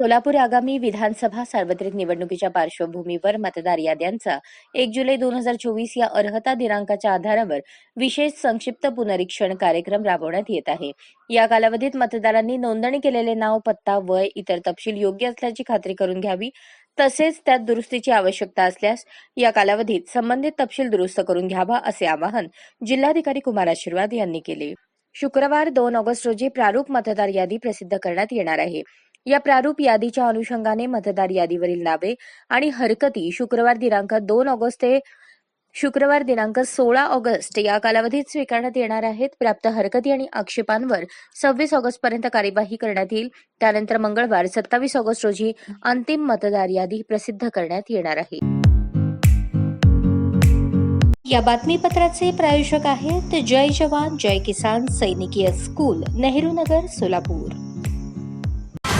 सोलापूर आगामी विधानसभा सार्वत्रिक निवडणुकीच्या पार्श्वभूमीवर मतदार याद्यांचा एक जुलै दोन हजार चोवीस या अर्हता दिनांकाच्या आधारावर विशेष संक्षिप्त पुनरीक्षण कार्यक्रम राबवण्यात येत आहे. या कालावधीत मतदारांनी नोंदणी केलेले नाव पत्ता वय इतर तपशील योग्य असल्याची खात्री करून घ्यावी तसेच त्यात दुरुस्तीची आवश्यकता असल्यास या कालावधीत संबंधित तपशील दुरुस्त करून घ्यावा असे आवाहन जिल्हाधिकारी कुमार आशीर्वाद यांनी केले. शुक्रवार दोन ऑगस्ट रोजी प्रारूप मतदार यादी प्रसिद्ध करण्यात येणार आहे. या प्रारूप यादीच्या अनुषंगाने मतदार यादीवरील नावे आणि हरकती शुक्रवार दिनांक दोन ऑगस्ट ते शुक्रवार दिनांक सोळा ऑगस्ट या कालावधीत स्वीकारण्यात येणार आहेत. प्राप्त हरकती आणि आक्षेपांवर सव्वीस ऑगस्ट पर्यंत कार्यवाही करण्यात येईल. त्यानंतर मंगळवार सत्तावीस ऑगस्ट रोजी अंतिम मतदार यादी प्रसिद्ध करण्यात येणार आहे. या बातमीपत्राचे प्रायोजक आहेत जय जवान जय किसान सैनिकीय स्कूल नेहरू नगर सोलापूर.